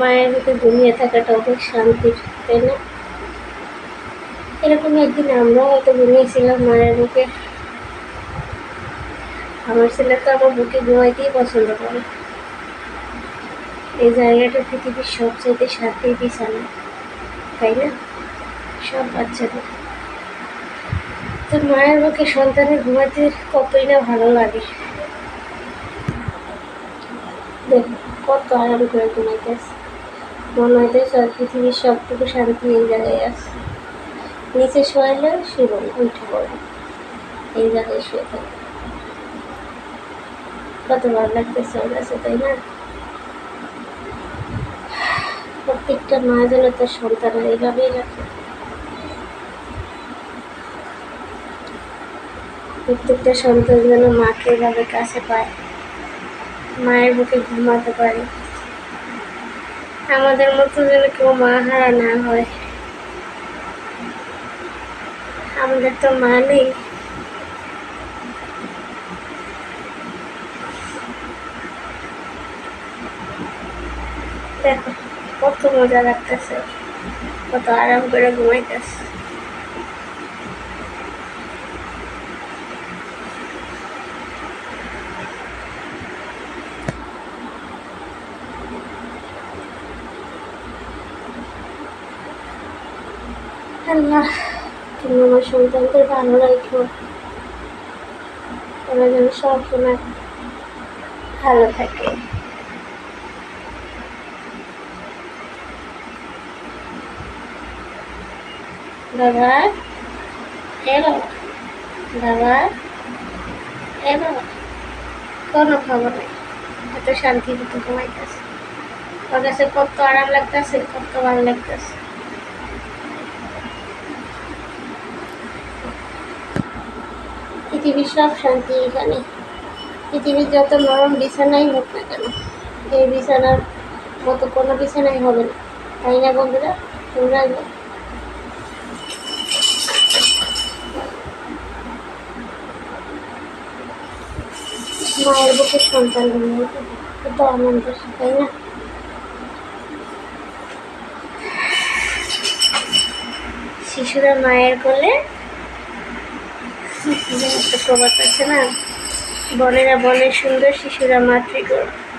মায়ের বুকে ঘুমিয়ে থাকাটা অনেক শান্তির, তাই না? এরকম একদিন আমরাও হয়তো ঘুমিয়েছিলাম মায়ের বুকে আমার ছেলে তো আমার বুকে ঘুমাইতেই পছন্দ করে। এই জায়গাটা পৃথিবীর সবচাইতে শান্তি বিছানা, তাই না? সব বাচ্চাদের। তো মায়ের বুকে সন্তানের ঘুমাতে কতই না ভালো লাগে। কত আরাম করে ঘুমাইতেছে। মনে হইতেছে আর পৃথিবীর সবটুকু শান্তি এই জায়গায় আছে। নিচে শোয়াইলে শুরু উঠে পড়ে। এই জায়গায় শুয়ে থাকে। কত ভালো লাগতেছে ওর কাছে, তাই না? প্রত্যেকটা মা যেন তার সন্তান এইভাবেই রাখে। প্রত্যেকটা সন্তান যেন মাকে এভাবে কাছে পায়। মায়ের বুকে ঘুমাতে পারি। আমাদের মতো যেন কেউ মা হারা না হয়। আমাদের তো মা নেই। দেখো, কত মজা লাগতেছে। কত আরাম করে ঘুমাইতেছে। আল্লাহ, তুমি আমার সন্তানদের ভালো রাখো। ওরা যেন সবসময় ভালো থাকে। এ বাবা বাবা কোনো খবর নেই। এত শান্তি মতো ঘুমাইতেছে। ওর কাছে কত আরাম লাগতেছে, কত ভালো লাগতেছে। পৃথিবীর সব শান্তি এখানে। পৃথিবীর যত নরম বিছানাই হোক না কেন, এই বিছানার মতো কোনো বিছানাই হবে না। তাই না বন্ধুরা? তোমরা মায়ের বুকে সন্তান কত আনন্দ তাই না? শিশুরা মায়ের কোলে একটা প্রবাদ আছে না? বনেরা বনে সুন্দর শিশুরা মাতৃগর্ভ।